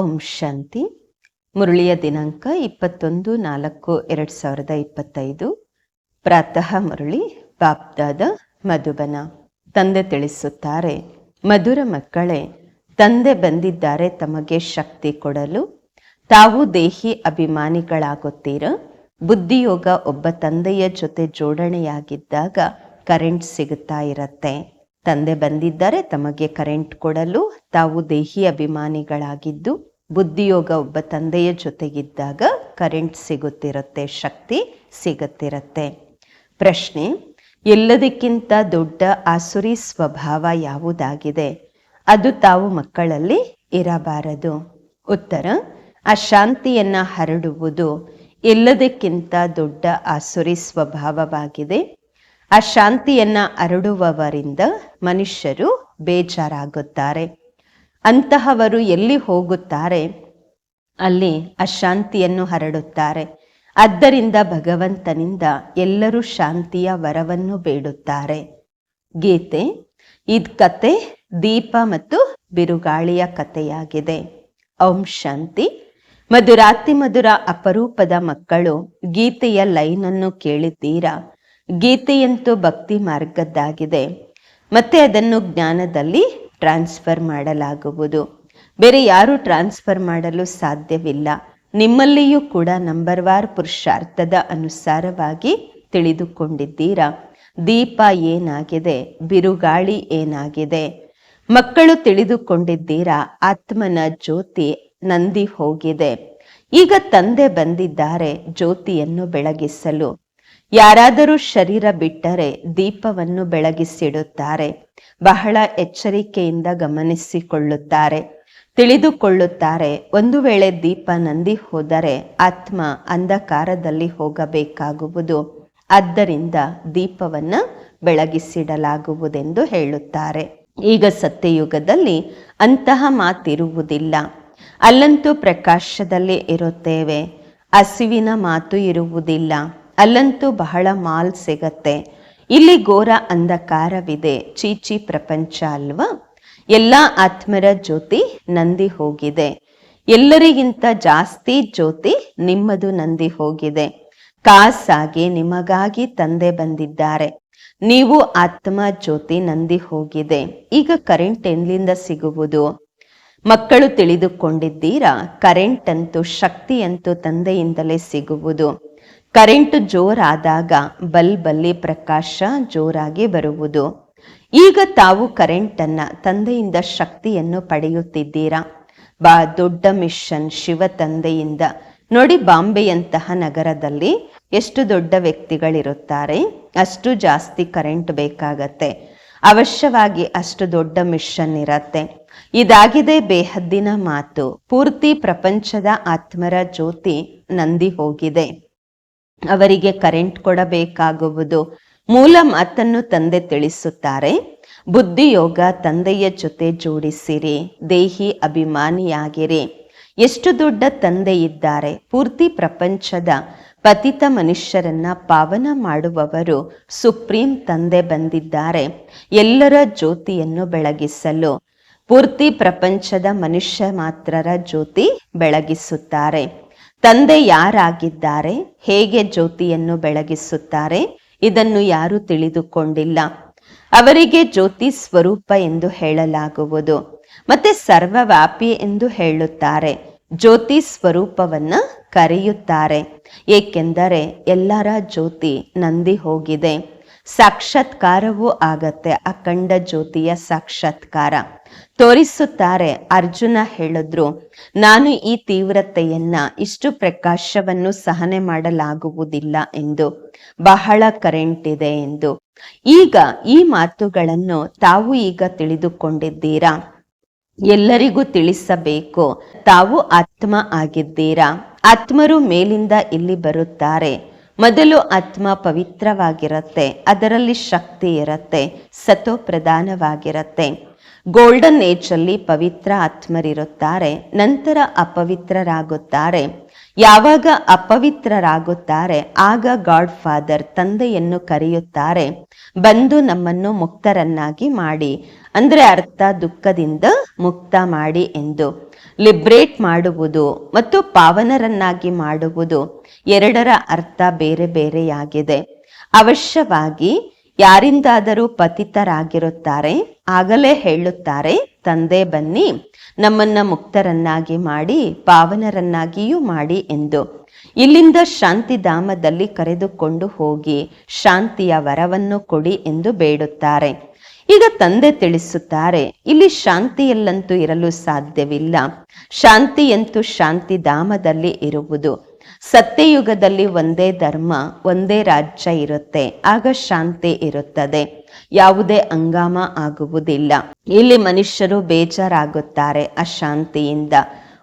ಓಂ ಶಾಂತಿ. ಮುರಳಿಯ ದಿನಾಂಕ ಇಪ್ಪತ್ತೊಂದು ನಾಲ್ಕು ಎರಡು ಸಾವಿರದ ಇಪ್ಪತ್ತೈದು. ಪ್ರಾತಃ ಮುರಳಿ, ಬಾಪ್ದಾದ ಮಧುಬನ. ತಂದೆ ತಿಳಿಸುತ್ತಾರೆ, ಮಧುರ ಮಕ್ಕಳೇ, ತಂದೆ ಬಂದಿದ್ದಾರೆ ತಮಗೆ ಶಕ್ತಿ ಕೊಡಲು. ತಾವು ದೇಹಿ ಅಭಿಮಾನಿಗಳಾಗುತ್ತೀರ? ಬುದ್ಧಿಯೋಗ ಒಬ್ಬ ತಂದೆಯ ಜೊತೆ ಜೋಡಣೆಯಾಗಿದ್ದಾಗ ಕರೆಂಟ್ ಸಿಗುತ್ತಾ ಇರತ್ತೆ. ತಂದೆ ಬಂದಿದ್ದಾರೆ ತಮಗೆ ಕರೆಂಟ್ ಕೊಡಲು. ತಾವು ದೇಹಿ ಅಭಿಮಾನಿಗಳಾಗಿದ್ದು ಬುದ್ಧಿಯೋಗ ಒಬ್ಬ ತಂದೆಯ ಜೊತೆಗಿದ್ದಾಗ ಕರೆಂಟ್ ಸಿಗುತ್ತಿರುತ್ತೆ, ಶಕ್ತಿ ಸಿಗುತ್ತಿರುತ್ತೆ. ಪ್ರಶ್ನೆ, ಎಲ್ಲದಕ್ಕಿಂತ ದೊಡ್ಡ ಆಸುರಿ ಸ್ವಭಾವ ಯಾವುದಾಗಿದೆ? ಅದು ತಾವು ಮಕ್ಕಳಲ್ಲಿ ಇರಬಾರದು. ಉತ್ತರ, ಅಶಾಂತಿಯನ್ನ ಹರಡುವುದು ಎಲ್ಲದಕ್ಕಿಂತ ದೊಡ್ಡ ಆಸುರಿ ಸ್ವಭಾವವಾಗಿದೆ. ಅಶಾಂತಿಯನ್ನ ಹರಡುವವರಿಂದ ಮನುಷ್ಯರು ಬೇಜಾರಾಗುತ್ತಾರೆ. ಅಂತಹವರು ಎಲ್ಲಿ ಹೋಗುತ್ತಾರೆ? ಅಲ್ಲಿ ಅಶಾಂತಿಯನ್ನು ಹರಡುತ್ತಾರೆ. ಆದ್ದರಿಂದ ಭಗವಂತನಿಂದ ಎಲ್ಲರೂ ಶಾಂತಿಯ ವರವನ್ನು ಬೇಡುತ್ತಾರೆ. ಗೀತೆ, ಇದ್ ಕತೆ ದೀಪ ಮತ್ತು ಬಿರುಗಾಳಿಯ ಕಥೆಯಾಗಿದೆ ಓಂ ಶಾಂತಿ. ಮಧುರಾತಿ ಮಧುರ ಅಪರೂಪದ ಮಕ್ಕಳು, ಗೀತೆಯ ಲೈನನ್ನು ಕೇಳಿದ್ದೀರಾ? ಗೀತೆಯಂತೂ ಭಕ್ತಿ ಮಾರ್ಗದ್ದಾಗಿದೆ. ಮತ್ತೆ ಅದನ್ನು ಜ್ಞಾನದಲ್ಲಿ ಟ್ರಾನ್ಸ್ಫರ್ ಮಾಡಲಾಗುವುದು. ಬೇರೆ ಯಾರು ಟ್ರಾನ್ಸ್ಫರ್ ಮಾಡಲು ಸಾಧ್ಯವಿಲ್ಲ. ನಿಮ್ಮಲ್ಲಿಯೂ ಕೂಡ ನಂಬರ್ ವಾರ್ ಪುರುಷಾರ್ಥದ ಅನುಸಾರವಾಗಿ ತಿಳಿದುಕೊಂಡಿದ್ದೀರಾ? ದೀಪ ಏನಾಗಿದೆ? ಬಿರುಗಾಳಿ ಏನಾಗಿದೆ? ಮಕ್ಕಳು ತಿಳಿದುಕೊಂಡಿದ್ದೀರಾ? ಆತ್ಮನ ಜ್ಯೋತಿ ನಂದಿ ಹೋಗಿದೆ. ಈಗ ತಂದೆ ಬಂದಿದ್ದಾರೆ ಜ್ಯೋತಿಯನ್ನು ಬೆಳಗಿಸಲು. ಯಾರಾದರೂ ಶರೀರ ಬಿಟ್ಟರೆ ದೀಪವನ್ನು ಬೆಳಗಿಸಿಡುತ್ತಾರೆ, ಬಹಳ ಎಚ್ಚರಿಕೆಯಿಂದ ಗಮನಿಸಿಕೊಳ್ಳುತ್ತಾರೆ, ತಿಳಿದುಕೊಳ್ಳುತ್ತಾರೆ. ಒಂದು ವೇಳೆ ದೀಪ ನಂದಿ ಹೋದರೆ ಆತ್ಮ ಅಂಧಕಾರದಲ್ಲಿ ಹೋಗಬೇಕಾಗುವುದು. ಆದ್ದರಿಂದ ದೀಪವನ್ನ ಬೆಳಗಿಸಿಡಲಾಗುವುದೆಂದು ಹೇಳುತ್ತಾರೆ. ಈಗ ಸತ್ಯಯುಗದಲ್ಲಿ ಅಂತಹ ಮಾತಿರುವುದಿಲ್ಲ. ಅಲ್ಲಂತೂ ಪ್ರಕಾಶದಲ್ಲಿ ಇರುತ್ತೇವೆ. ಹಸಿವಿನ ಮಾತು ಇರುವುದಿಲ್ಲ. ಅಲ್ಲಂತೂ ಬಹಳ ಮಾಲ್ ಸಿಗತ್ತೆ. ಇಲ್ಲಿ ಘೋರ ಅಂಧಕಾರವಿದೆ. ಚೀಚಿ ಪ್ರಪಂಚ ಅಲ್ವಾ? ಎಲ್ಲ ಆತ್ಮರ ಜ್ಯೋತಿ ನಂದಿ ಹೋಗಿದೆ. ಎಲ್ಲರಿಗಿಂತ ಜಾಸ್ತಿ ಜ್ಯೋತಿ ನಿಮ್ಮದು ನಂದಿ ಹೋಗಿದೆ. ಕಾಸಾಗಿ ನಿಮಗಾಗಿ ತಂದೆ ಬಂದಿದ್ದಾರೆ. ನೀವು ಆತ್ಮ ಜ್ಯೋತಿ ನಂದಿ ಹೋಗಿದೆ. ಈಗ ಕರೆಂಟ್ ಎಲ್ಲಿಂದ ಸಿಗುವುದು? ಮಕ್ಕಳು ತಿಳಿದುಕೊಂಡಿದ್ದೀರಾ? ಕರೆಂಟ್ ಅಂತೂ ಶಕ್ತಿಯಂತೂ ತಂದೆಯಿಂದಲೇ ಸಿಗುವುದು. ಕರೆಂಟ್ ಜೋರಾದಾಗ ಬಲ್ಬಲ್ಲಿ ಪ್ರಕಾಶ ಜೋರಾಗಿ ಬರುವುದು. ಈಗ ತಾವು ಕರೆಂಟನ್ನು ತಂದೆಯಿಂದ ಶಕ್ತಿಯನ್ನು ಪಡೆಯುತ್ತಿದ್ದೀರಾ? ಬಾ, ದೊಡ್ಡ ಮಿಷನ್ ಶಿವ ತಂದೆಯಿಂದ. ನೋಡಿ, ಬಾಂಬೆಯಂತಹ ನಗರದಲ್ಲಿ ಎಷ್ಟು ದೊಡ್ಡ ವ್ಯಕ್ತಿಗಳಿರುತ್ತಾರೆ. ಅಷ್ಟು ಜಾಸ್ತಿ ಕರೆಂಟ್ ಬೇಕಾಗತ್ತೆ. ಅವಶ್ಯವಾಗಿ ಅಷ್ಟು ದೊಡ್ಡ ಮಿಷನ್ ಇರತ್ತೆ. ಇದಾಗಿದೆ ಬೇಹದ್ದಿನ ಮಾತು. ಪೂರ್ತಿ ಪ್ರಪಂಚದ ಆತ್ಮರ ಜ್ಯೋತಿ ನಂದಿ ಹೋಗಿದೆ. ಅವರಿಗೆ ಕರೆಂಟ್ ಕೊಡಬೇಕಾಗುವುದು. ಮೂಲ ಮಾತನ್ನು ತಂದೆ ತಿಳಿಸುತ್ತಾರೆ, ಬುದ್ಧಿಯೋಗ ತಂದೆಯ ಜೊತೆ ಜೋಡಿಸಿರಿ, ದೇಹಿ ಅಭಿಮಾನಿಯಾಗಿರಿ. ಎಷ್ಟು ದೊಡ್ಡ ತಂದೆ ಇದ್ದಾರೆ, ಪೂರ್ತಿ ಪ್ರಪಂಚದ ಪತಿತ ಮನುಷ್ಯರನ್ನ ಪಾವನ ಮಾಡುವವರು ಸುಪ್ರೀಂ ತಂದೆ ಬಂದಿದ್ದಾರೆ. ಎಲ್ಲರ ಜ್ಯೋತಿಯನ್ನು ಬೆಳಗಿಸಲು. ಪೂರ್ತಿ ಪ್ರಪಂಚದ ಮನುಷ್ಯ ಮಾತ್ರರ ಜ್ಯೋತಿ ಬೆಳಗಿಸುತ್ತಾರೆ. ತಂದೆ ಯಾರಾಗಿದ್ದಾರೆ, ಹೇಗೆ ಜ್ಯೋತಿಯನ್ನು ಬೆಳಗಿಸುತ್ತಾರೆ, ಇದನ್ನು ಯಾರು ತಿಳಿದುಕೊಂಡಿಲ್ಲ. ಅವರಿಗೆ ಜ್ಯೋತಿ ಸ್ವರೂಪ ಎಂದು ಹೇಳಲಾಗುವುದು. ಮತ್ತೆ ಸರ್ವವ್ಯಾಪಿ ಎಂದು ಹೇಳುತ್ತಾರೆ. ಜ್ಯೋತಿ ಸ್ವರೂಪವನ್ನ ಕರೆಯುತ್ತಾರೆ. ಏಕೆಂದರೆ ಎಲ್ಲರ ಜ್ಯೋತಿ ನಂದಿ ಹೋಗಿದೆ. ಸಾಕ್ಷಾತ್ಕಾರವೂ ಆಗತ್ತೆ. ಅಖಂಡ ಜ್ಯೋತಿಯ ಸಾಕ್ಷಾತ್ಕಾರ. ತೋರಿಸುತ್ತಾರೆ, ಅರ್ಜುನ ಹೇಳಿದ್ರು, ನಾನು ಈ ತೀವ್ರತೆಯನ್ನ, ಇಷ್ಟು ಪ್ರಕಾಶವನ್ನು ಸಹನೆ ಮಾಡಲಾಗುವುದಿಲ್ಲ ಎಂದು. ಬಹಳ ಕರೆಂಟ್ ಇದೆ ಎಂದು. ಈಗ ಈ ಮಾತುಗಳನ್ನು ತಾವು ಈಗ ತಿಳಿದುಕೊಂಡಿದ್ದೀರಾ? ಎಲ್ಲರಿಗೂ ತಿಳಿಸಬೇಕು. ತಾವು ಆತ್ಮ ಆಗಿದ್ದೀರಾ? ಆತ್ಮರು ಮೇಲಿಂದ ಇಲ್ಲಿ ಬರುತ್ತಾರೆ. ಮೊದಲು ಆತ್ಮ ಪವಿತ್ರವಾಗಿರುತ್ತೆ, ಅದರಲ್ಲಿ ಶಕ್ತಿ ಇರುತ್ತೆ ಸತೋ ಪ್ರಧಾನವಾಗಿರುತ್ತೆ. ಗೋಲ್ಡನ್ ಏಜ್ ಅಲ್ಲಿ ಪವಿತ್ರ ಆತ್ಮರಿರುತ್ತಾರೆ, ನಂತರ ಅಪವಿತ್ರರಾಗುತ್ತಾರೆ. ಯಾವಾಗ ಅಪವಿತ್ರರಾಗುತ್ತಾರೆ, ಆಗ ಗಾಡ್ ಫಾದರ್ ತಂದೆಯನ್ನು ಕರೆಯುತ್ತಾರೆ. ಬಂದು ನಮ್ಮನ್ನು ಮುಕ್ತರನ್ನಾಗಿ ಮಾಡಿ, ಅಂದರೆ ಅರ್ಥ ದುಃಖದಿಂದ ಮುಕ್ತ ಮಾಡಿ ಎಂದು. ಲಿಬ್ರೇಟ್ ಮಾಡುವುದು ಮತ್ತು ಪಾವನರನ್ನಾಗಿ ಮಾಡುವುದು. ಎರಡರ ಅರ್ಥ ಬೇರೆ ಬೇರೆಯಾಗಿದೆ. ಅವಶ್ಯವಾಗಿ ಯಾರಿಂದಾದರೂ ಪತಿತರಾಗಿರುತ್ತಾರೆ, ಆಗಲೇ ಹೇಳುತ್ತಾರೆ, ತಂದೆ ಬನ್ನಿ, ನಮ್ಮನ್ನ ಮುಕ್ತರನ್ನಾಗಿ ಮಾಡಿ, ಪಾವನರನ್ನಾಗಿಯೂ ಮಾಡಿ ಎಂದು. ಇಲ್ಲಿಂದ ಶಾಂತಿಧಾಮದಲ್ಲಿ ಕರೆದುಕೊಂಡು ಹೋಗಿ ಶಾಂತಿಯ ವರವನ್ನು ಕೊಡಿ ಎಂದು ಬೇಡುತ್ತಾರೆ. ಈಗ ತಂದೆ ತಿಳಿಸುತ್ತಾರೆ, ಇಲ್ಲಿ ಶಾಂತಿಯಲ್ಲಂತೂ ಇರಲು ಸಾಧ್ಯವಿಲ್ಲ. ಶಾಂತಿಯಂತೂ ಶಾಂತಿಧಾಮದಲ್ಲಿ ಇರುವುದು. ಸತ್ಯಯುಗದಲ್ಲಿ ಒಂದೇ ಧರ್ಮ, ಒಂದೇ ರಾಜ್ಯ ಇರುತ್ತೆ. ಆಗ ಶಾಂತಿ ಇರುತ್ತದೆ. ಯಾವುದೇ ಹಂಗಾಮ ಆಗುವುದಿಲ್ಲ. ಇಲ್ಲಿ ಮನುಷ್ಯರು ಬೇಜಾರಾಗುತ್ತಾರೆ ಅಶಾಂತಿಯಿಂದ.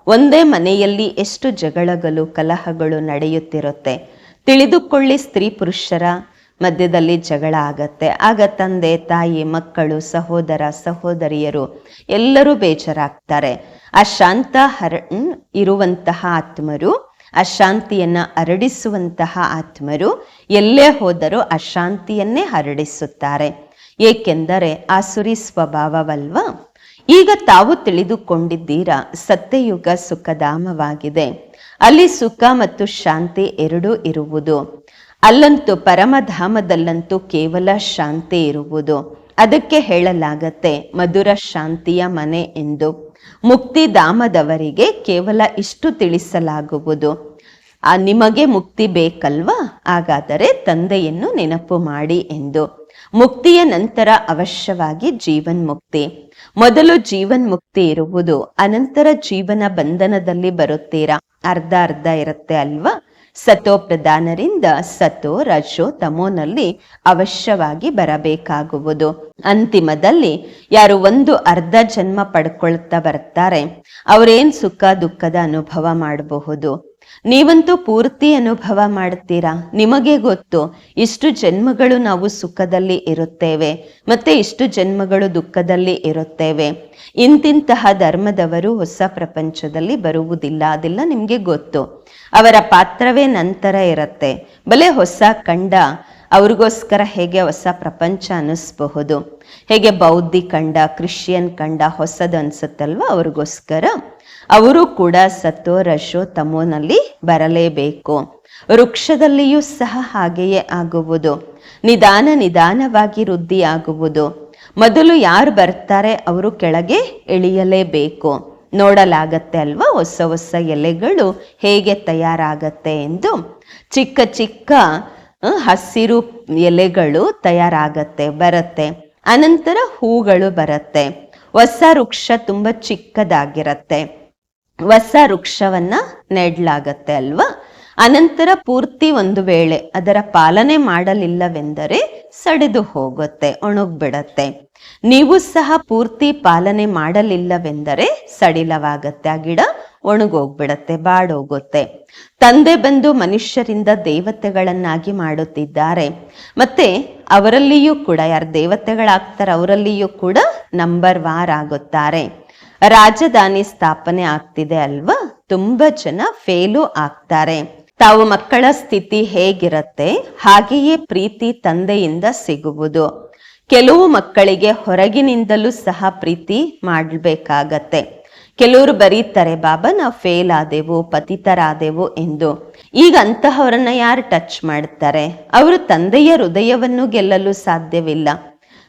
ಒಂದೇ ಮನೆಯಲ್ಲಿ ಎಷ್ಟು ಜಗಳಗಳು ಕಲಹಗಳು ನಡೆಯುತ್ತಿರುತ್ತೆ. ತಿಳಿದುಕೊಳ್ಳಿ ಸ್ತ್ರೀ ಪುರುಷರ ಮಧ್ಯದಲ್ಲಿ ಜಗಳ ಆಗತ್ತೆ. ಆಗ ತಂದೆ, ತಾಯಿ, ಮಕ್ಕಳು, ಸಹೋದರ, ಸಹೋದರಿಯರು ಎಲ್ಲರೂ ಬೇಜಾರಾಗ್ತಾರೆ. ಆ ಶಾಂತ ಹರ ಇರುವಂತಹ ಆತ್ಮರು ಅಶಾಂತಿಯನ್ನ ಹರಡಿಸುವಂತಹ ಆತ್ಮರು ಎಲ್ಲೇ ಹೋದರೂ ಅಶಾಂತಿಯನ್ನೇ ಹರಡಿಸುತ್ತಾರೆ. ಏಕೆಂದರೆ ಆಸುರಿ ಸ್ವಭಾವವಲ್ವಾ? ಈಗ ತಾವು ತಿಳಿದುಕೊಂಡಿದ್ದೀರಾ, ಸತ್ಯಯುಗ ಸುಖಧಾಮವಾಗಿದೆ. ಅಲ್ಲಿ ಸುಖ ಮತ್ತು ಶಾಂತಿ ಎರಡೂ ಇರುವುದು. ಅಲ್ಲಂತೂ ಪರಮಧಾಮದಲ್ಲಂತೂ ಕೇವಲ ಶಾಂತಿ ಇರುವುದು. ಅದಕ್ಕೆ ಹೇಳಲಾಗತ್ತೆ, ಮಧುರ ಶಾಂತಿಯ ಮನೆ ಎಂದು. ಮುಕ್ತಿಧಾಮದವರಿಗೆ ಕೇವಲ ಇಷ್ಟು ತಿಳಿಸಲಾಗುವುದು. ಆ ನಿಮಗೆ ಮುಕ್ತಿ ಬೇಕಲ್ವಾ? ಹಾಗಾದರೆ ತಂದೆಯನ್ನು ನೆನಪು ಮಾಡಿ ಎಂದು. ಮುಕ್ತಿಯ ನಂತರ ಅವಶ್ಯವಾಗಿ ಜೀವನ್ ಮುಕ್ತಿ ಮೊದಲು ಜೀವನ್ ಮುಕ್ತಿ ಇರುವುದು, ಅನಂತರ ಜೀವನ ಬಂಧನದಲ್ಲಿ ಬರುತ್ತೀರಾ? ಅರ್ಧ ಅರ್ಧ ಇರುತ್ತೆ ಅಲ್ವಾ? ಸತೋ ಪ್ರಧಾನರಿಂದ ಸತೋ ರಜೋ ತಮೋನಲ್ಲಿ ಅವಶ್ಯವಾಗಿ ಬರಬೇಕಾಗುವುದು. ಅಂತಿಮದಲ್ಲಿ ಯಾರು ಒಂದು ಅರ್ಧ ಜನ್ಮ ಪಡ್ಕೊಳ್ತಾ ಬರ್ತಾರೆ, ಅವರೇನ್ ಸುಖ ದುಃಖದ ಅನುಭವ ಮಾಡಬಹುದು? ನೀವಂತೂ ಪೂರ್ತಿ ಅನುಭವ ಮಾಡ್ತೀರಾ? ನಿಮಗೆ ಗೊತ್ತು, ಇಷ್ಟು ಜನ್ಮಗಳು ನಾವು ಸುಖದಲ್ಲಿ ಇರುತ್ತೇವೆ, ಮತ್ತೆ ಇಷ್ಟು ಜನ್ಮಗಳು ದುಃಖದಲ್ಲಿ ಇರುತ್ತೇವೆ. ಇಂತಿಂತಹ ಧರ್ಮದವರು ಹೊಸ ಪ್ರಪಂಚದಲ್ಲಿ ಬರುವುದಿಲ್ಲ, ಅದೆಲ್ಲ ನಿಮ್ಗೆ ಗೊತ್ತು. ಅವರ ಪಾತ್ರವೇ ನಂತರ ಇರುತ್ತೆ. ಬಲೆ ಹೊಸ ಕಂಡ ಅವ್ರಿಗೋಸ್ಕರ ಹೇಗೆ ಹೊಸ ಪ್ರಪಂಚ ಅನ್ನಿಸ್ಬಹುದು. ಹೇಗೆ ಬೌದ್ಧಿ ಕಂಡ, ಕ್ರಿಶ್ಚಿಯನ್ ಕಂಡ ಹೊಸದು ಅನ್ಸುತ್ತಲ್ವ ಅವ್ರಿಗೋಸ್ಕರ? ಅವರು ಕೂಡ ಸತ್ತೋ ರಶೋ ತಮೋನಲ್ಲಿ ಬರಲೇಬೇಕು. ವೃಕ್ಷದಲ್ಲಿಯೂ ಸಹ ಹಾಗೆಯೇ ಆಗುವುದು. ನಿಧಾನ ನಿಧಾನವಾಗಿ ವೃದ್ಧಿ ಆಗುವುದು ಮೊದಲು ಯಾರು ಬರ್ತಾರೆ, ಅವರು ಕೆಳಗೆ ಇಳಿಯಲೇಬೇಕು. ನೋಡಲಾಗತ್ತೆ ಅಲ್ವಾ? ಹೊಸ ಹೊಸ ಎಲೆಗಳು ಹೇಗೆ ತಯಾರಾಗತ್ತೆ ಎಂದು ಚಿಕ್ಕ ಚಿಕ್ಕ ಹಸಿರು ಎಲೆಗಳು ತಯಾರಾಗತ್ತೆ, ಬರುತ್ತೆ. ಅನಂತರ ಹೂಗಳು ಬರುತ್ತೆ. ಹೊಸ ವೃಕ್ಷ ತುಂಬ ಚಿಕ್ಕದಾಗಿರತ್ತೆ. ಹೊಸ ವೃಕ್ಷವನ್ನ ನೆಡ್ಲಾಗತ್ತೆ ಅಲ್ವಾ? ಅನಂತರ ಪೂರ್ತಿ ಒಂದು ವೇಳೆ ಅದರ ಪಾಲನೆ ಮಾಡಲಿಲ್ಲವೆಂದರೆ ಸಡೆದು ಹೋಗುತ್ತೆ, ಒಣಗ್ಬಿಡತ್ತೆ. ನೀವು ಸಹ ಪೂರ್ತಿ ಪಾಲನೆ ಮಾಡಲಿಲ್ಲವೆಂದರೆ ಸಡಿಲವಾಗತ್ತೆ. ಆ ಗಿಡ ಒಣಗೋಗ್ಬಿಡತ್ತೆ, ಬಾಡೋಗುತ್ತೆ. ತಂದೆ ಬಂದು ಮನುಷ್ಯರಿಂದ ದೇವತೆಗಳನ್ನಾಗಿ ಮಾಡುತ್ತಿದ್ದಾರೆ. ಮತ್ತೆ ಅವರಲ್ಲಿಯೂ ಕೂಡ, ಯಾರು ದೇವತೆಗಳಾಗ್ತಾರೆ ಅವರಲ್ಲಿಯೂ ಕೂಡ ನಂಬರ್ ವಾರ್ ಆಗುತ್ತಾರೆ. ರಾಜಧಾನಿ ಸ್ಥಾಪನೆ ಆಗ್ತಿದೆ ಅಲ್ವಾ? ತುಂಬಾ ಜನ ಫೇಲು ಆಗ್ತಾರೆ. ತಾವು ಮಕ್ಕಳ ಸ್ಥಿತಿ ಹೇಗಿರುತ್ತೆ? ಹಾಗೆಯೇ ಪ್ರೀತಿ ತಂದೆಯಿಂದ ಸಿಗುವುದು. ಕೆಲವು ಮಕ್ಕಳಿಗೆ ಹೊರಗಿನಿಂದಲೂ ಸಹ ಪ್ರೀತಿ ಮಾಡಬೇಕಾಗತ್ತೆ. ಕೆಲವರು ಬರೀತಾರೆ ಬಾಬಾ, ನಾವು ಫೇಲ್ ಆದೆವು, ಪತಿತರಾದೆವು ಎಂದು. ಈಗ ಅಂತಹವರನ್ನ ಯಾರು ಟಚ್ ಮಾಡ್ತಾರೆ? ಅವರು ತಂದೆಯ ಹೃದಯವನ್ನು ಗೆಲ್ಲಲು ಸಾಧ್ಯವಿಲ್ಲ.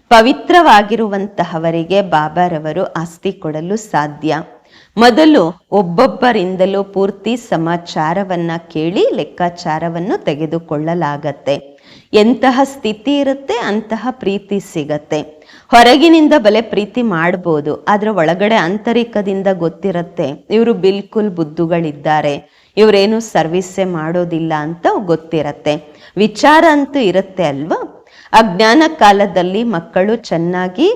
ಪವಿತ್ರವಾಗಿರುವಂತಹವರಿಗೆ ಬಾಬಾರವರು ಆಸ್ತಿ ಕೊಡಲು ಸಾಧ್ಯ. ಮೊದಲು ಒಬ್ಬೊಬ್ಬರಿಂದಲೂ ಪೂರ್ತಿ ಸಮಾಚಾರವನ್ನ ಕೇಳಿ ಲೆಕ್ಕಾಚಾರವನ್ನು ತೆಗೆದುಕೊಳ್ಳಲಾಗತ್ತೆ. ಎಂತಹ ಸ್ಥಿತಿ ಇರುತ್ತೆ, ಅಂತಹ ಪ್ರೀತಿ ಸಿಗತ್ತೆ. ಹೊರಗಿನಿಂದ ಬಲೆ ಪ್ರೀತಿ ಮಾಡ್ಬೋದು, ಆದ್ರೆ ಒಳಗಡೆ ಆಂತರಿಕದಿಂದ ಗೊತ್ತಿರತ್ತೆ. ಇವರು ಬಿಲ್ಕುಲ್ ಬುದ್ಧುಗಳಿದ್ದಾರೆ, ಇವರೇನು ಸರ್ವಿಸೆ ಮಾಡೋದಿಲ್ಲ ಅಂತ ಗೊತ್ತಿರತ್ತೆ. ವಿಚಾರ ಅಂತೂ ಇರುತ್ತೆ ಅಲ್ವಾ? ಅಜ್ಞಾನ ಕಾಲದಲ್ಲಿ ಮಕ್ಕಳು ಚೆನ್ನಾಗಿ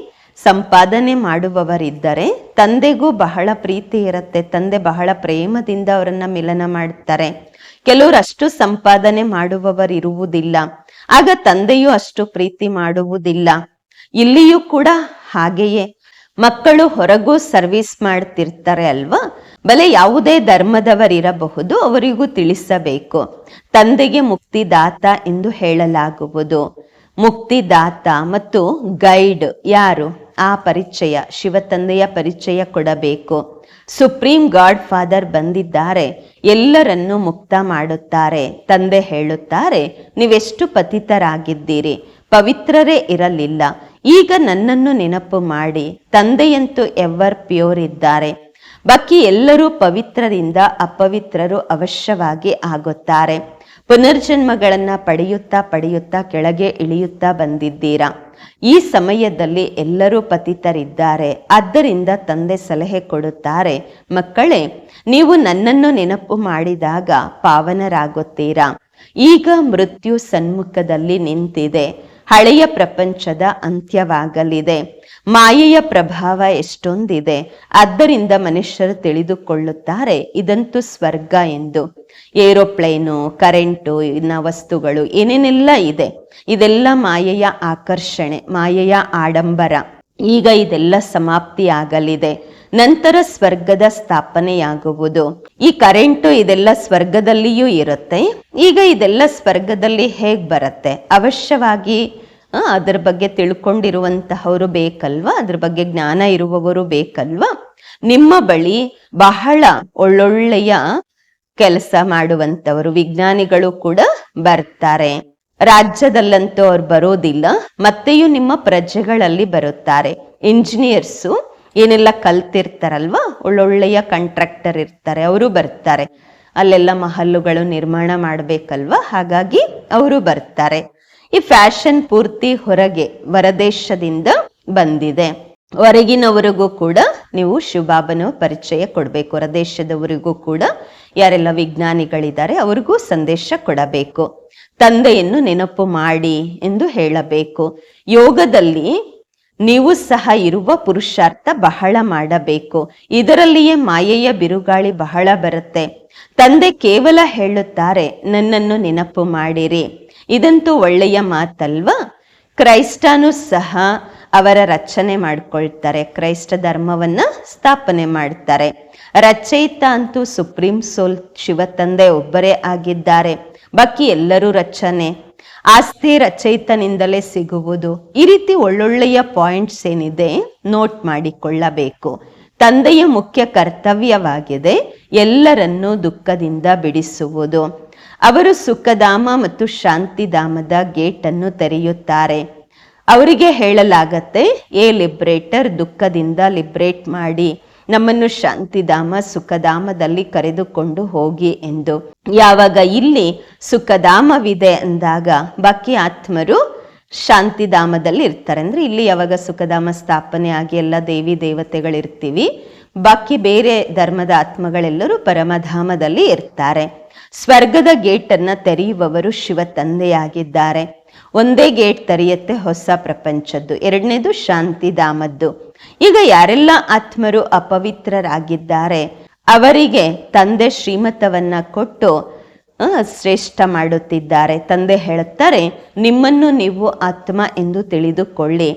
ಸಂಪಾದನೆ ಮಾಡುವವರಿದ್ದರೆ, ತಂದೆಗೂ ಬಹಳ ಪ್ರೀತಿ ಇರುತ್ತೆ, ತಂದೆ ಬಹಳ ಪ್ರೇಮದಿಂದ ಅವರನ್ನ ಮಿಲನ ಮಾಡ್ತಾರೆ. ಕೆಲವರು ಅಷ್ಟು ಸಂಪಾದನೆ ಮಾಡುವವರಿರುವುದಿಲ್ಲ. ಆಗ ತಂದೆಯು ಅಷ್ಟು ಪ್ರೀತಿ ಮಾಡುವುದಿಲ್ಲ. ಇಲ್ಲಿಯೂ ಕೂಡ ಹಾಗೆಯೇ. ಮಕ್ಕಳು ಹೊರಗೂ ಸರ್ವಿಸ್ ಮಾಡ್ತಿರ್ತಾರೆ ಅಲ್ವಾ? ಬಲೆ ಯಾವುದೇ ಧರ್ಮದವರಿರಬಹುದು, ಅವರಿಗೂ ತಿಳಿಸಬೇಕು. ತಂದೆಗೆ ಮುಕ್ತಿದಾತ ಎಂದು ಹೇಳಲಾಗುವುದು. ಮುಕ್ತಿದಾತ ಮತ್ತು ಗೈಡ್ ಯಾರು? ಆ ಪರಿಚಯ ಶಿವ ತಂದೆಯ ಪರಿಚಯ ಕೊಡಬೇಕು. ಸುಪ್ರೀಂ ಗಾಡ್ ಫಾದರ್ ಬಂದಿದ್ದಾರೆ, ಎಲ್ಲರನ್ನೂ ಮುಕ್ತ ಮಾಡುತ್ತಾರೆ. ತಂದೆ ಹೇಳುತ್ತಾರೆ, ನೀವೆಷ್ಟು ಪತಿತರಾಗಿದ್ದೀರಿ, ಪವಿತ್ರರೇ ಇರಲಿಲ್ಲ. ಈಗ ನನ್ನನ್ನು ನೆನಪು ಮಾಡಿ, ತಂದೆಯಂತೂ ಎವರ್ ಪ್ಯೂರ್ ಇದ್ದಾರೆ. ಬಾಕಿ ಎಲ್ಲರೂ ಪವಿತ್ರರಿಂದ ಅಪವಿತ್ರರು ಅವಶ್ಯವಾಗಿ ಆಗುತ್ತಾರೆ. ಪುನರ್ಜನ್ಮಗಳನ್ನು ಪಡೆಯುತ್ತಾ ಪಡೆಯುತ್ತಾ ಕೆಳಗೆ ಇಳಿಯುತ್ತಾ ಬಂದಿದ್ದೀರಾ? ಈ ಸಮಯದಲ್ಲಿ ಎಲ್ಲರೂ ಪತಿತರಿದ್ದಾರೆ. ಆದ್ದರಿಂದ ತಂದೆ ಸಲಹೆ ಕೊಡುತ್ತಾರೆ, ಮಕ್ಕಳೇ, ನೀವು ನನ್ನನ್ನು ನೆನಪು ಮಾಡಿದಾಗ ಪಾವನರಾಗುತ್ತೀರಾ? ಈಗ ಮೃತ್ಯು ಸನ್ಮುಖದಲ್ಲಿ ನಿಂತಿದೆ. ಹಳೆಯ ಪ್ರಪಂಚದ ಅಂತ್ಯವಾಗಲಿದೆ. ಮಾಯೆಯ ಪ್ರಭಾವ ಎಷ್ಟೊಂದಿದೆ. ಆದ್ದರಿಂದ ಮನುಷ್ಯರು ತಿಳಿದುಕೊಳ್ಳುತ್ತಾರೆ, ಇದಂತೂ ಸ್ವರ್ಗ ಎಂದು. ಏರೋಪ್ಲೇನು, ಕರೆಂಟು, ಇನ್ನ ವಸ್ತುಗಳು, ಏನೇನೆಲ್ಲ ಇದೆ. ಇದೆಲ್ಲ ಮಾಯೆಯ ಆಕರ್ಷಣೆ, ಮಾಯೆಯ ಆಡಂಬರ. ಈಗ ಇದೆಲ್ಲ ಸಮಾಪ್ತಿ ಆಗಲಿದೆ ನಂತರ ಸ್ವರ್ಗದ ಸ್ಥಾಪನೆಯಾಗುವುದು. ಈ ಕರೆಂಟು ಇದೆಲ್ಲ ಸ್ವರ್ಗದಲ್ಲಿಯೂ ಇರುತ್ತೆ. ಈಗ ಇದೆಲ್ಲ ಸ್ವರ್ಗದಲ್ಲಿ ಹೇಗ್ ಬರುತ್ತೆ? ಅವಶ್ಯವಾಗಿ ಅದರ ಬಗ್ಗೆ ತಿಳ್ಕೊಂಡಿರುವಂತಹವರು ಬೇಕಲ್ವಾ? ಅದ್ರ ಬಗ್ಗೆ ಜ್ಞಾನ ಇರುವವರು ಬೇಕಲ್ವಾ? ನಿಮ್ಮ ಬಳಿ ಬಹಳ ಒಳ್ಳೊಳ್ಳೆಯ ಕೆಲಸ ಮಾಡುವಂತವರು, ವಿಜ್ಞಾನಿಗಳು ಕೂಡ ಬರ್ತಾರೆ. ರಾಜ್ಯದಲ್ಲಂತೂ ಅವ್ರು ಬರೋದಿಲ್ಲ, ಮತ್ತೆಯೂ ನಿಮ್ಮ ಪ್ರಜೆಗಳಲ್ಲಿ ಬರುತ್ತಾರೆ. ಇಂಜಿನಿಯರ್ಸು ಏನೆಲ್ಲ ಕಲ್ತಿರ್ತಾರಲ್ವಾ? ಒಳ್ಳೊಳ್ಳೆಯ ಕಾಂಟ್ರಾಕ್ಟರ್ ಇರ್ತಾರೆ, ಅವರು ಬರ್ತಾರೆ. ಅಲ್ಲೆಲ್ಲ ಮಹಲ್ಲುಗಳು ನಿರ್ಮಾಣ ಮಾಡಬೇಕಲ್ವಾ? ಹಾಗಾಗಿ ಅವರು ಬರ್ತಾರೆ. ಈ ಫ್ಯಾಷನ್ ಪೂರ್ತಿ ಹೊರಗೆ ಹೊರದೇಶದಿಂದ ಬಂದಿದೆ. ಹೊರಗಿನವರಿಗೂ ಕೂಡ ನೀವು ಶುಭಾಬನ ಪರಿಚಯ ಕೊಡಬೇಕು. ಹೊರದೇಶದವರಿಗೂ ಕೂಡ ಯಾರೆಲ್ಲ ವಿಜ್ಞಾನಿಗಳಿದ್ದಾರೆ, ಅವ್ರಿಗೂ ಸಂದೇಶ ಕೊಡಬೇಕು. ತಂದೆಯನ್ನು ನೆನಪು ಮಾಡಿ ಎಂದು ಹೇಳಬೇಕು. ಯೋಗದಲ್ಲಿ ನೀವು ಸಹ ಇರುವ ಪುರುಷಾರ್ಥ ಬಹಳ ಮಾಡಬೇಕು. ಇದರಲ್ಲಿಯೇ ಮಾಯೆಯ ಬಿರುಗಾಳಿ ಬಹಳ ಬರುತ್ತೆ. ತಂದೆ ಕೇವಲ ಹೇಳುತ್ತಾರೆ, ನನ್ನನ್ನು ನೆನಪು ಮಾಡಿರಿ. ಇದಂತೂ ಒಳ್ಳೆಯ ಮಾತಲ್ವಾ? ಕ್ರೈಸ್ತನು ಸಹ ಅವರ ರಚನೆ ಮಾಡ್ಕೊಳ್ತಾರೆ, ಕ್ರೈಸ್ತ ಧರ್ಮವನ್ನ ಸ್ಥಾಪನೆ ಮಾಡ್ತಾರೆ. ರಚಯಿತ ಅಂತೂ ಸುಪ್ರೀಂ ಸೋಲ್ ಶಿವ ತಂದೆ ಒಬ್ಬರೇ ಆಗಿದ್ದಾರೆ. ಬಾಕಿ ಎಲ್ಲರೂ ರಚನೆ ಆಸ್ತಿ ರಚಯಿತನಿಂದಲೇ ಸಿಗುವುದು. ಈ ರೀತಿ ಒಳ್ಳೊಳ್ಳೆಯ ಪಾಯಿಂಟ್ಸ್ ಏನಿದೆ ನೋಟ್ ಮಾಡಿಕೊಳ್ಳಬೇಕು. ತಂದೆಯ ಮುಖ್ಯ ಕರ್ತವ್ಯವಾಗಿದೆ, ಎಲ್ಲರನ್ನೂ ದುಃಖದಿಂದ ಬಿಡಿಸುವುದು. ಅವರು ಸುಖಧಾಮ ಮತ್ತು ಶಾಂತಿಧಾಮದ ಗೇಟನ್ನು ತೆರೆಯುತ್ತಾರೆ. ಅವರಿಗೆ ಹೇಳಲಾಗತ್ತೆ ಎ ಲಿಬ್ರೇಟರ್, ದುಃಖದಿಂದ ಲಿಬ್ರೇಟ್ ಮಾಡಿ. ನಮ್ಮನ್ನು ಶಾಂತಿಧಾಮ, ಸುಖಧಾಮದಲ್ಲಿ ಕರೆದುಕೊಂಡು ಹೋಗಿ ಎಂದು. ಯಾವಾಗ ಇಲ್ಲಿ ಸುಖಧಾಮವಿದೆ ಅಂದಾಗ ಬಾಕಿ ಆತ್ಮರು ಶಾಂತಿಧಾಮದಲ್ಲಿ ಇರ್ತಾರೆ. ಅಂದ್ರೆ ಇಲ್ಲಿ ಯಾವಾಗ ಸುಖಧಾಮ ಸ್ಥಾಪನೆ ಆಗಿ ಎಲ್ಲ ದೇವಿ ದೇವತೆಗಳಿರ್ತೀವಿ, ಬಾಕಿ ಬೇರೆ ಧರ್ಮದ ಆತ್ಮಗಳೆಲ್ಲರೂ ಪರಮಧಾಮದಲ್ಲಿ ಇರ್ತಾರೆ. ಸ್ವರ್ಗದ ಗೇಟನ್ನು ತೆರೆಯುವವರು ಶಿವ ತಂದೆಯಾಗಿದ್ದಾರೆ. ಒಂದೇ ಗೇಟ್ ತೆರೆಯುತ್ತೆ ಹೊಸ ಪ್ರಪಂಚದ್ದು. ಎರಡನೇದು ಶಾಂತಿಧಾಮದ್ದು. ಈಗ ಯಾರೆಲ್ಲ ಆತ್ಮರು ಅಪವಿತ್ರರಾಗಿದ್ದಾರೆ, ಅವರಿಗೆ ತಂದೆ ಶ್ರೀಮತವನ್ನ ಕೊಟ್ಟು ಶ್ರೇಷ್ಠ ಮಾಡುತ್ತಿದ್ದಾರೆ. ತಂದೆ ಹೇಳುತ್ತಾರೆ, ನಿಮ್ಮನ್ನು ನೀವು ಆತ್ಮ ಎಂದು ತಿಳಿದುಕೊಳ್ಳಿ.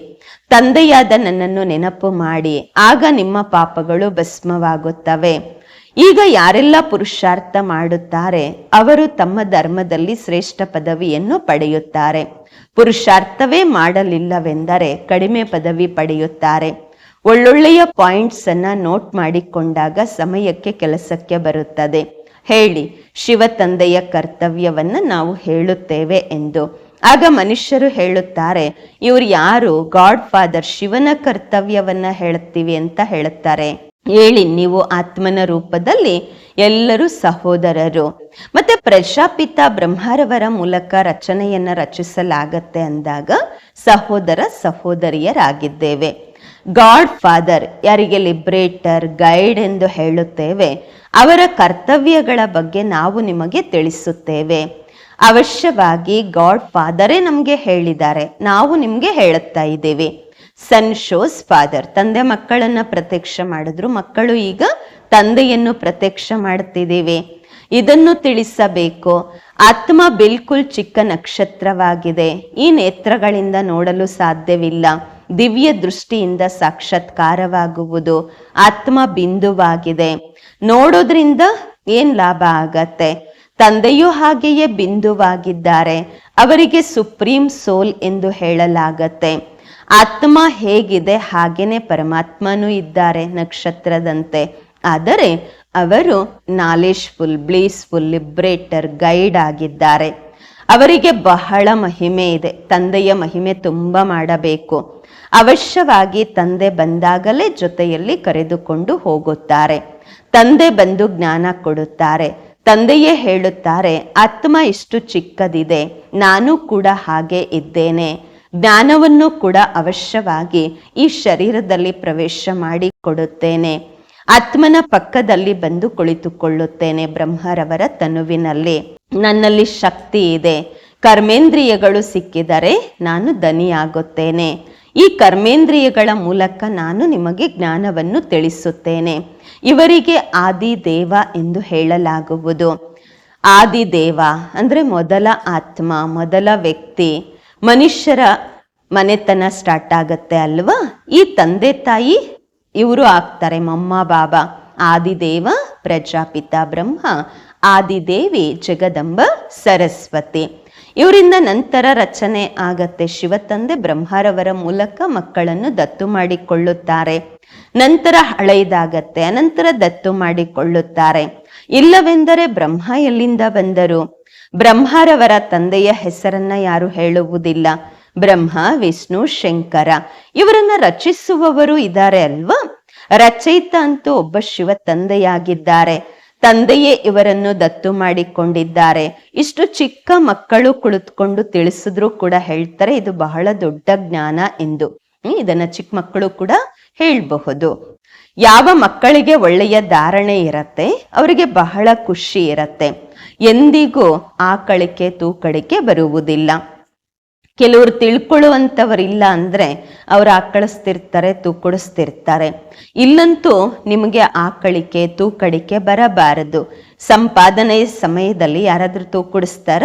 ತಂದೆಯಾದ ನನ್ನನ್ನು ನೆನಪು ಮಾಡಿ, ಆಗ ನಿಮ್ಮ ಪಾಪಗಳು ಭಸ್ಮವಾಗುತ್ತವೆ. ಈಗ ಯಾರೆಲ್ಲ ಪುರುಷಾರ್ಥ ಮಾಡುತ್ತಾರೆ, ಅವರು ತಮ್ಮ ಧರ್ಮದಲ್ಲಿ ಶ್ರೇಷ್ಠ ಪದವಿಯನ್ನು ಪಡೆಯುತ್ತಾರೆ. ಪುರುಷಾರ್ಥವೇ ಮಾಡಲಿಲ್ಲವೆಂದರೆ ಕಡಿಮೆ ಪದವಿ ಪಡೆಯುತ್ತಾರೆ. ಒಳ್ಳೊಳ್ಳೆಯ ಪಾಯಿಂಟ್ಸ್ ಅನ್ನ ನೋಟ್ ಮಾಡಿಕೊಂಡಾಗ ಸಮಯಕ್ಕೆ ಕೆಲಸಕ್ಕೆ ಬರುತ್ತದೆ. ಹೇಳಿ ಶಿವ ತಂದೆಯ ಕರ್ತವ್ಯವನ್ನ ನಾವು ಹೇಳುತ್ತೇವೆ ಎಂದು. ಆಗ ಮನುಷ್ಯರು ಹೇಳುತ್ತಾರೆ, ಇವ್ರು ಯಾರು? ಗಾಡ್ ಫಾದರ್ ಶಿವನ ಕರ್ತವ್ಯವನ್ನ ಹೇಳುತ್ತೀವಿ ಅಂತ ಹೇಳುತ್ತಾರೆ. ಹೇಳಿ, ನೀವು ಆತ್ಮನ ರೂಪದಲ್ಲಿ ಎಲ್ಲರೂ ಸಹೋದರರು. ಮತ್ತೆ ಪ್ರಜಾಪಿತ ಬ್ರಹ್ಮರವರ ಮೂಲಕ ರಚನೆಯನ್ನ ರಚಿಸಲಾಗತ್ತೆ ಅಂದಾಗ ಸಹೋದರ ಸಹೋದರಿಯರಾಗಿದ್ದೇವೆ. ಗಾಡ್ ಫಾದರ್ ಯಾರಿಗೆ ಲಿಬ್ರೇಟರ್, ಗೈಡ್ ಎಂದು ಹೇಳುತ್ತೇವೆ, ಅವರ ಕರ್ತವ್ಯಗಳ ಬಗ್ಗೆ ನಾವು ನಿಮಗೆ ತಿಳಿಸುತ್ತೇವೆ. ಅವಶ್ಯವಾಗಿ ಗಾಡ್ ಫಾದರೇ ನಮಗೆ ಹೇಳಿದ್ದಾರೆ, ನಾವು ನಿಮಗೆ ಹೇಳುತ್ತಾ ಇದ್ದೇವೆ. ಸನ್ ಶೋಸ್ ಫಾದರ್, ತಂದೆ ಮಕ್ಕಳನ್ನ ಪ್ರತ್ಯಕ್ಷ ಮಾಡಿದ್ರು, ಮಕ್ಕಳು ಈಗ ತಂದೆಯನ್ನು ಪ್ರತ್ಯಕ್ಷ ಮಾಡುತ್ತಿದ್ದೇವೆ. ಇದನ್ನು ತಿಳಿಸಬೇಕು, ಆತ್ಮ ಬಿಲ್ಕುಲ್ ಚಿಕ್ಕ ನಕ್ಷತ್ರವಾಗಿದೆ, ಈ ನೇತ್ರಗಳಿಂದ ನೋಡಲು ಸಾಧ್ಯವಿಲ್ಲ. ದಿವ್ಯ ದೃಷ್ಟಿಯಿಂದ ಸಾಕ್ಷಾತ್ಕಾರವಾಗುವುದು ಆತ್ಮ ಬಿಂದುವಾಗಿದೆ ನೋಡೋದ್ರಿಂದ ಏನ್ ಲಾಭ ಆಗತ್ತೆ? ತಂದೆಯೂ ಹಾಗೆಯೇ ಬಿಂದುವಾಗಿದ್ದಾರೆ. ಅವರಿಗೆ ಸುಪ್ರೀಂ ಸೋಲ್ ಎಂದು ಹೇಳಲಾಗತ್ತೆ. ಆತ್ಮ ಹೇಗಿದೆ ಹಾಗೇನೆ ಪರಮಾತ್ಮನೂ ಇದ್ದಾರೆ ನಕ್ಷತ್ರದಂತೆ. ಆದರೆ ಅವರು ನಾಲೆಜ್ಫುಲ್ ಬ್ಲೀಸ್ಫುಲ್, ಲಿಬ್ರೇಟರ್, ಗೈಡ್ ಆಗಿದ್ದಾರೆ. ಅವರಿಗೆ ಬಹಳ ಮಹಿಮೆ ಇದೆ. ತಂದೆಯ ಮಹಿಮೆ ತುಂಬ ಮಾಡಬೇಕು. ಅವಶ್ಯವಾಗಿ ತಂದೆ ಬಂದಾಗಲೇ ಜೊತೆಯಲ್ಲಿ ಕರೆದುಕೊಂಡು ಹೋಗುತ್ತಾರೆ. ತಂದೆ ಬಂದು ಜ್ಞಾನ ಕೊಡುತ್ತಾರೆ. ತಂದೆಯೇ ಹೇಳುತ್ತಾರೆ, ಆತ್ಮ ಇಷ್ಟು ಚಿಕ್ಕದಿದೆ, ನಾನು ಕೂಡ ಹಾಗೆ ಇದ್ದೇನೆ. ಜ್ಞಾನವನ್ನು ಕೂಡ ಅವಶ್ಯವಾಗಿ ಈ ಶರೀರದಲ್ಲಿ ಪ್ರವೇಶ ಮಾಡಿ ಕೊಡುತ್ತೇನೆ ಆತ್ಮನ ಪಕ್ಕದಲ್ಲಿ ಬಂದು ಕುಳಿತುಕೊಳ್ಳುತ್ತೇನೆ ಬ್ರಹ್ಮರವರ ತನುವಿನಲ್ಲಿ. ನನ್ನಲ್ಲಿ ಶಕ್ತಿ ಇದೆ. ಕರ್ಮೇಂದ್ರಿಯಗಳು ಸಿಕ್ಕಿದರೆ ನಾನು ದನಿಯಾಗುತ್ತೇನೆ ಈ ಕರ್ಮೇಂದ್ರಿಯಗಳ ಮೂಲಕ ನಾನು ನಿಮಗೆ ಜ್ಞಾನವನ್ನು ತಿಳಿಸುತ್ತೇನೆ. ಇವರಿಗೆ ಆದಿ ದೇವ ಎಂದು ಹೇಳಲಾಗುವುದು. ಆದಿ ದೇವ ಅಂದರೆ ಮೊದಲ ಆತ್ಮ, ಮೊದಲ ವ್ಯಕ್ತಿ. ಮನುಷ್ಯರ ಮನೆತನ ಸ್ಟಾರ್ಟ್ ಆಗತ್ತೆ ಅಲ್ವಾ? ಈ ತಂದೆ ತಾಯಿ ಇವರು ಆಗ್ತಾರೆ, ಮಮ್ಮ, ಬಾಬಾ. ಆದಿದೇವ, ಪ್ರಜಾಪಿತ ಬ್ರಹ್ಮ. ಆದಿದೇವಿ, ಜಗದಂಬ, ಸರಸ್ವತಿ. ಇವರಿಂದ ನಂತರ ರಚನೆ ಆಗತ್ತೆ. ಶಿವತಂದೆ ಬ್ರಹ್ಮರವರ ಮೂಲಕ ಮಕ್ಕಳನ್ನು ದತ್ತು ಮಾಡಿಕೊಳ್ಳುತ್ತಾರೆ. ನಂತರ ಹಳೆಯದಾಗತ್ತೆ, ಅನಂತರ ದತ್ತು ಮಾಡಿಕೊಳ್ಳುತ್ತಾರೆ. ಇಲ್ಲವೆಂದರೆ ಬ್ರಹ್ಮ ಎಲ್ಲಿಂದ ಬಂದರು? ಬ್ರಹ್ಮರವರ ತಂದೆಯ ಹೆಸರನ್ನ ಯಾರು ಹೇಳುವುದಿಲ್ಲ? ಬ್ರಹ್ಮ, ವಿಷ್ಣು, ಶಂಕರ. ಇವರನ್ನ ರಚಿಸುವವರು ಇದ್ದಾರೆ ಅಲ್ವಾ? ರಚಯಿತ ಅಂತೂ ಒಬ್ಬ ಶಿವ ತಂದೆಯಾಗಿದ್ದಾರೆ ತಂದೆಯೇ ಇವರನ್ನು ದತ್ತು ಮಾಡಿಕೊಂಡಿದ್ದಾರೆ. ಇಷ್ಟು ಚಿಕ್ಕ ಮಕ್ಕಳು ಕುಳಿತುಕೊಂಡು ತಿಳಿಸಿದ್ರು ಕೂಡ ಹೇಳ್ತಾರೆ, ಇದು ಬಹಳ ದೊಡ್ಡ ಜ್ಞಾನ ಎಂದು. ಇದನ್ನ ಚಿಕ್ಕ ಮಕ್ಕಳು ಕೂಡ ಹೇಳಬಹುದು. ಯಾವ ಮಕ್ಕಳಿಗೆ ಒಳ್ಳೆಯ ಧಾರಣೆ ಇರತ್ತೆ, ಅವರಿಗೆ ಬಹಳ ಖುಷಿ ಇರತ್ತೆ. ಎಂದಿಗೂ ಆಕಳಿಕೆ ತೂಕಳಿಕೆ ಬರುವುದಿಲ್ಲ. ಕೆಲವರು ತಿಳ್ಕೊಳ್ಳುವಂಥವರಿಲ್ಲ ಅಂದ್ರೆ ಅವರು ಆಕಳಿಸ್ತಿರ್ತಾರೆ, ತೂಕಡಿಸ್ತಿರ್ತಾರೆ. ಇಲ್ಲಂತೂ ನಿಮಗೆ ಆಕಳಿಕೆ, ತೂಕಡಿಕೆ ಬರಬಾರದು. ಸಂಪಾದನೆಯ ಸಮಯದಲ್ಲಿ ಯಾರಾದರೂ ತೂಕಡಿಸ್ತಾರ?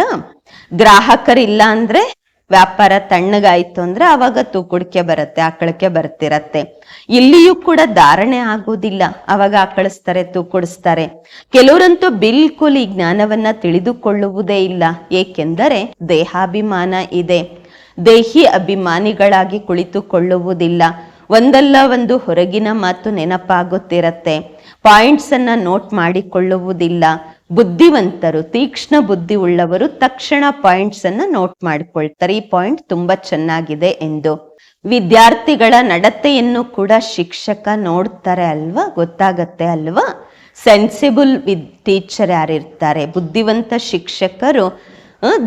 ಗ್ರಾಹಕರಿಲ್ಲ ಅಂದ್ರೆ ವ್ಯಾಪಾರ ತಣ್ಣಗಾಯ್ತು ಅಂದ್ರೆ ಅವಾಗ ತೂಕುಡಿಕೆ ಬರುತ್ತೆ, ಆಕಳಕ್ಕೆ ಬರ್ತಿರತ್ತೆ. ಇಲ್ಲಿಯೂ ಕೂಡ ಧಾರಣೆ ಆಗೋದಿಲ್ಲ. ಅವಾಗ ಆಕಳಿಸ್ತಾರೆ, ತೂಕುಡಿಸ್ತಾರೆ. ಕೆಲವರಂತೂ ಬಿಲ್ಕುಲ್ ಈ ಜ್ಞಾನವನ್ನ ತಿಳಿದುಕೊಳ್ಳುವುದೇ ಇಲ್ಲ. ಏಕೆಂದರೆ ದೇಹಾಭಿಮಾನ ಇದೆ. ದೇಹಿ ಅಭಿಮಾನಿಗಳಾಗಿ ಕುಳಿತುಕೊಳ್ಳುವುದಿಲ್ಲ. ಒಂದಲ್ಲ ಒಂದು ಹೊರಗಿನ ಮಾತು ನೆನಪಾಗುತ್ತಿರತ್ತೆ. ಪಾಯಿಂಟ್ಸ್ ಅನ್ನ ನೋಟ್ ಮಾಡಿಕೊಳ್ಳುವುದಿಲ್ಲ. ಬುದ್ಧಿವಂತರು, ತೀಕ್ಷ್ಣ ಬುದ್ಧಿ ಉಳ್ಳವರು ತಕ್ಷಣ ಪಾಯಿಂಟ್ಸ್ ಅನ್ನ ನೋಟ್ ಮಾಡಿಕೊಳ್ತಾರೆ. ಈ ಪಾಯಿಂಟ್ ತುಂಬಾ ಚೆನ್ನಾಗಿದೆ ಎಂದು. ವಿದ್ಯಾರ್ಥಿಗಳ ನಡತೆಯನ್ನು ಕೂಡ ಶಿಕ್ಷಕ ನೋಡ್ತಾರೆ ಅಲ್ವಾ? ಗೊತ್ತಾಗತ್ತೆ ಅಲ್ವಾ? ಸೆನ್ಸಿಬಲ್ ವಿದ್ ಟೀಚರ್ ಯಾರಿರ್ತಾರೆ? ಬುದ್ಧಿವಂತ ಶಿಕ್ಷಕರು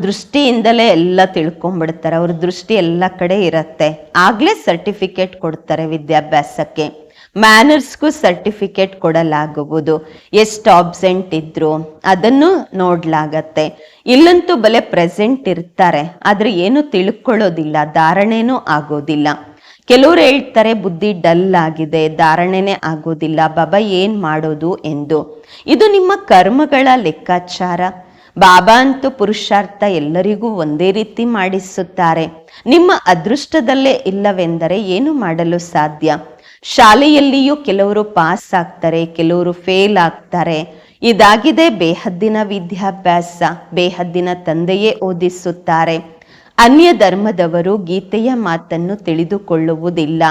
ದೃಷ್ಟಿಯಿಂದಲೇ ಎಲ್ಲ ತಿಳ್ಕೊಂಡ್ಬಿಡ್ತಾರೆ. ಅವ್ರ ದೃಷ್ಟಿ ಎಲ್ಲ ಕಡೆ ಇರತ್ತೆ. ಆಗ್ಲೇ ಸರ್ಟಿಫಿಕೇಟ್ ಕೊಡ್ತಾರೆ ವಿದ್ಯಾಭ್ಯಾಸಕ್ಕೆ. ಮ್ಯಾನರ್ಸ್ಗೂ ಸರ್ಟಿಫಿಕೇಟ್ ಕೊಡಲಾಗುವುದು. ಎಷ್ಟು ಆಬ್ಸೆಂಟ್ ಇದ್ರು ಅದನ್ನು ನೋಡ್ಲಾಗತ್ತೆ. ಇಲ್ಲಂತೂ ಬಲೆ ಪ್ರೆಸೆಂಟ್ ಇರ್ತಾರೆ. ಆದ್ರೆ ಏನು ತಿಳ್ಕೊಳ್ಳೋದಿಲ್ಲ. ಧಾರಣೆನೂ ಆಗೋದಿಲ್ಲ. ಕೆಲವರು ಹೇಳ್ತಾರೆ, ಬುದ್ಧಿ ಡಲ್ ಆಗಿದೆ. ಧಾರಣೆನೇ ಆಗೋದಿಲ್ಲ. ಬಾಬಾ ಏನ್ ಮಾಡೋದು? ಎಂದು. ಇದು ನಿಮ್ಮ ಕರ್ಮಗಳ ಲೆಕ್ಕಾಚಾರ. ಬಾಬಾ ಅಂತೂ ಪುರುಷಾರ್ಥ ಎಲ್ಲರಿಗೂ ಒಂದೇ ರೀತಿ ಮಾಡಿಸುತ್ತಾರೆ. ನಿಮ್ಮ ಅದೃಷ್ಟದಲ್ಲೇ ಇಲ್ಲವೆಂದರೆ ಏನು ಮಾಡಲು ಸಾಧ್ಯ? ಶಾಲೆಯಲ್ಲಿಯೂ ಕೆಲವರು ಪಾಸ್ ಆಗ್ತಾರೆ, ಕೆಲವರು ಫೇಲ್ ಆಗ್ತಾರೆ. ಇದಾಗಿದೆ ಬೇಹದ್ದಿನ ವಿದ್ಯಾಭ್ಯಾಸ, ಬೇಹದ್ದಿನ ತಂದೆಯೇ ಓದಿಸುತ್ತಾರೆ. ಅನ್ಯ ಧರ್ಮದವರು ಗೀತೆಯ ಮಾತನ್ನು ತಿಳಿದುಕೊಳ್ಳುವುದಿಲ್ಲ.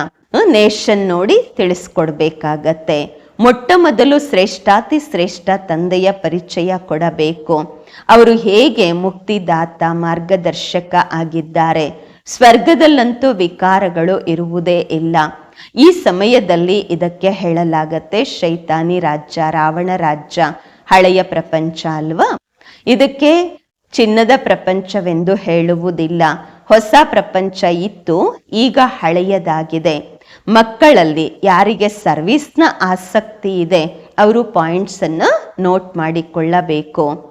ನೇಷನ್ ನೋಡಿ ತಿಳಿಸ್ಕೊಡ್ಬೇಕಾಗತ್ತೆ. ಮೊಟ್ಟ ಮೊದಲು ಶ್ರೇಷ್ಠಾತಿ ಶ್ರೇಷ್ಠ ತಂದೆಯ ಪರಿಚಯ ಕೊಡಬೇಕು. ಅವರು ಹೇಗೆ ಮುಕ್ತಿದಾತ ಮಾರ್ಗದರ್ಶಕ ಆಗಿದ್ದಾರೆ? ಸ್ವರ್ಗದಲ್ಲಂತೂ ವಿಕಾರಗಳು ಇರುವುದೇ ಇಲ್ಲ. ಈ ಸಮಯದಲ್ಲಿ ಇದಕ್ಕೆ ಹೇಳಲಾಗತ್ತೆ ಶೈತಾನಿ ರಾಜ್ಯ, ರಾವಣ ರಾಜ್ಯ, ಹಳೆಯ ಪ್ರಪಂಚ ಅಲ್ವಾ? ಇದಕ್ಕೆ ಚಿನ್ನದ ಪ್ರಪಂಚವೆಂದು ಹೇಳುವುದಿಲ್ಲ. ಹೊಸ ಪ್ರಪಂಚ ಇತ್ತು ಈಗ ಹಳೆಯದಾಗಿದೆ. ಮಕ್ಕಳಲ್ಲಿ ಯಾರಿಗೆ ಸರ್ವಿಸ್ನ ಆಸಕ್ತಿ ಇದೆ, ಅವರು ಪಾಯಿಂಟ್ಸ್ ಅನ್ನ ನೋಟ್ ಮಾಡಿಕೊಳ್ಳಬೇಕು.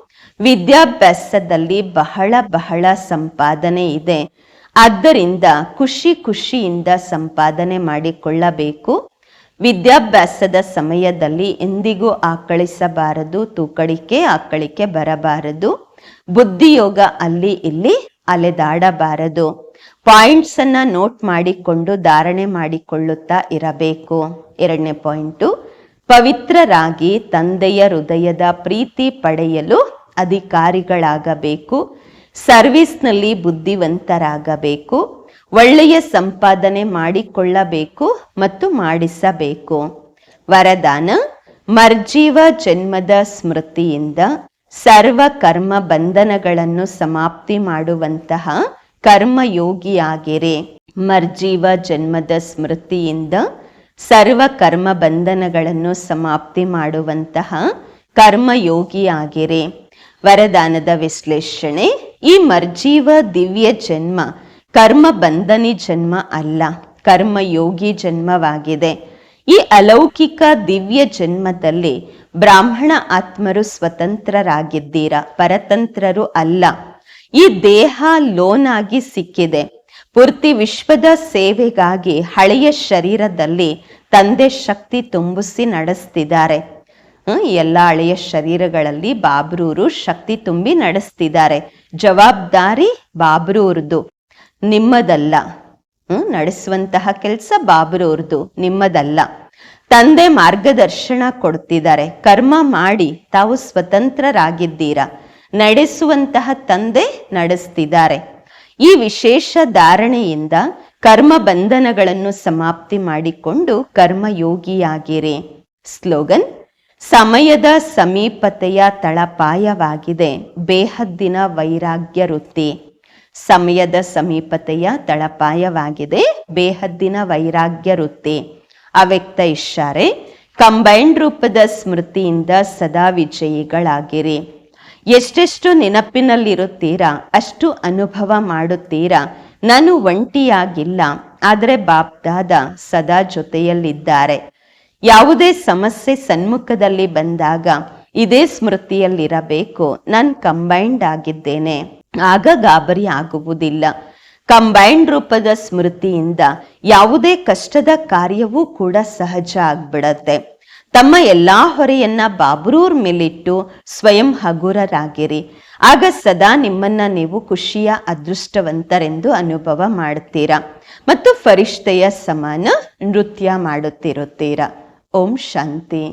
ವಿದ್ಯಾಭ್ಯಾಸದಲ್ಲಿ ಬಹಳ ಬಹಳ ಸಂಪಾದನೆ ಇದೆ. ಆದ್ದರಿಂದ ಖುಷಿ ಖುಷಿಯಿಂದ ಸಂಪಾದನೆ ಮಾಡಿಕೊಳ್ಳಬೇಕು. ವಿದ್ಯಾಭ್ಯಾಸದ ಸಮಯದಲ್ಲಿ ಎಂದಿಗೂ ಆಕಳಿಸಬಾರದು ತೂಕಳಿಕೆ ಆಕಳಿಕೆ ಬರಬಾರದು. ಬುದ್ಧಿಯೋಗ ಅಲ್ಲಿ ಇಲ್ಲಿ ಅಲೆದಾಡಬಾರದು. ಪಾಯಿಂಟ್ಸ್ ಅನ್ನ ನೋಟ್ ಮಾಡಿಕೊಂಡು ಧಾರಣೆ ಮಾಡಿಕೊಳ್ಳುತ್ತಾ ಇರಬೇಕು. ಎರಡನೇ ಪಾಯಿಂಟು, ಪವಿತ್ರರಾಗಿ ತಂದೆಯ ಹೃದಯದ ಪ್ರೀತಿ ಪಡೆಯಲು ಅಧಿಕಾರಿಗಳಾಗಬೇಕು, ಸರ್ವಿಸ್ನಲ್ಲಿ ಬುದ್ಧಿವಂತರಾಗಬೇಕು, ಒಳ್ಳೆಯ ಸಂಪಾದನೆ ಮಾಡಿಕೊಳ್ಳಬೇಕು ಮತ್ತು ಮಾಡಿಸಬೇಕು. ವರದಾನ, ಮರ್ಜೀವ ಜನ್ಮದ ಸ್ಮೃತಿಯಿಂದ ಸರ್ವ ಕರ್ಮ ಬಂಧನಗಳನ್ನು ಸಮಾಪ್ತಿ ಮಾಡುವಂತಹ ಕರ್ಮಯೋಗಿಯಾಗಿರೆ. ಮರ್ಜೀವ ಜನ್ಮದ ಸ್ಮೃತಿಯಿಂದ ಸರ್ವ ಕರ್ಮ ಬಂಧನಗಳನ್ನು ಸಮಾಪ್ತಿ ಮಾಡುವಂತಹ ಕರ್ಮಯೋಗಿಯಾಗಿರೆ. ವರದಾನದ ವಿಶ್ಲೇಷಣೆ, ಈ ಮರ್ಜೀವ ದಿವ್ಯ ಜನ್ಮ, ಕರ್ಮ ಬಂಧನಿ ಜನ್ಮ ಅಲ್ಲ, ಕರ್ಮ ಯೋಗಿ ಜನ್ಮವಾಗಿದೆ. ಈ ಅಲೌಕಿಕ ದಿವ್ಯ ಜನ್ಮದಲ್ಲಿ ಬ್ರಾಹ್ಮಣ ಆತ್ಮರು ಸ್ವತಂತ್ರರಾಗಿದ್ದೀರಾ? ಪರತಂತ್ರರು ಅಲ್ಲ. ಈ ದೇಹ ಲೋನ್ ಆಗಿ ಸಿಕ್ಕಿದೆ. ಪೂರ್ತಿ ವಿಶ್ವದ ಸೇವೆಗಾಗಿ ಹಳೆಯ ಶರೀರದಲ್ಲಿ ತಂದೆ ಶಕ್ತಿ ತುಂಬಿಸಿ ನಡೆಸ್ತಿದ್ದಾರೆ. ಎಲ್ಲ ಹಳೆಯ ಶರೀರಗಳಲ್ಲಿ ಬಾಬ್ರೂರು ಶಕ್ತಿ ತುಂಬಿ ನಡೆಸ್ತಿದ್ದಾರೆ. ಜವಾಬ್ದಾರಿ ಬಾಬ್ರೂರ್ದು. ನಿಮ್ಮದಲ್ಲ. ನಡೆಸುವಂತಹ ಕೆಲಸ ಬಾಬ್ರೂರ್ದು, ನಿಮ್ಮದಲ್ಲ. ತಂದೆ ಮಾರ್ಗದರ್ಶನ ಕೊಡ್ತಿದ್ದಾರೆ. ಕರ್ಮ ಮಾಡಿ ತಾವು ಸ್ವತಂತ್ರರಾಗಿದ್ದೀರಾ? ನಡೆಸುವಂತಹ ತಂದೆ ನಡೆಸ್ತಿದ್ದಾರೆ. ಈ ವಿಶೇಷ ಧಾರಣೆಯಿಂದ ಕರ್ಮ ಬಂಧನಗಳನ್ನು ಸಮಾಪ್ತಿ ಮಾಡಿಕೊಂಡು ಕರ್ಮಯೋಗಿಯಾಗಿರಿ. ಸ್ಲೋಗನ್ ಸಮಯದ ಸಮೀಪತೆಯ ತಳಪಾಯವಾಗಿದೆ. ಬೇಹದ್ದಿನ ವೈರಾಗ್ಯ ವೃತ್ತಿ. ಸಮಯದ ಸಮೀಪತೆಯ ತಳಪಾಯವಾಗಿದೆ. ಬೇಹದ್ದಿನ ವೈರಾಗ್ಯ ವೃತ್ತಿ. ಅವ್ಯಕ್ತ ಇಶಾರೆ ಕಂಬೈಂಡ್ ರೂಪದ ಸ್ಮೃತಿಯಿಂದ ಸದಾ ವಿಜಯಿಗಳಾಗಿರಿ. ಎಷ್ಟೆಷ್ಟು ನೆನಪಿನಲ್ಲಿರುತ್ತೀರಾ, ಅಷ್ಟು ಅನುಭವ ಮಾಡುತ್ತೀರಾ. ನಾನು ಒಂಟಿಯಾಗಿಲ್ಲ, ಆದರೆ ಬಾಪ್ದಾದ ಸದಾ ಜೊತೆಯಲ್ಲಿದ್ದಾರೆ. ಯಾವುದೇ ಸಮಸ್ಯೆ ಸನ್ಮುಖದಲ್ಲಿ ಬಂದಾಗ ಇದೇ ಸ್ಮೃತಿಯಲ್ಲಿರಬೇಕು. ನಾನು ಕಂಬೈನ್ಡ್ ಆಗಿದ್ದೇನೆ. ಆಗ ಗಾಬರಿ ಆಗುವುದಿಲ್ಲ. ಕಂಬೈನ್ಡ್ ರೂಪದ ಸ್ಮೃತಿಯಿಂದ ಯಾವುದೇ ಕಷ್ಟದ ಕಾರ್ಯವೂ ಕೂಡ ಸಹಜ ಆಗ್ಬಿಡತ್ತೆ. ತಮ್ಮ ಎಲ್ಲಾ ಹೊರೆಯನ್ನ ಬಾಬ್ರೂರ್ ಮೇಲಿಟ್ಟು ಸ್ವಯಂ ಹಗುರರಾಗಿರಿ. ಆಗ ಸದಾ ನಿಮ್ಮನ್ನ ನೀವು ಖುಷಿಯ, ಅದೃಷ್ಟವಂತರೆಂದು ಅನುಭವ ಮಾಡ್ತೀರಾ. ಮತ್ತು ಫರಿಷ್ಠೆಯ ಸಮಾನ ನೃತ್ಯ ಮಾಡುತ್ತಿರುತ್ತೀರಾ. ಓಂ ಶಾಂತಿ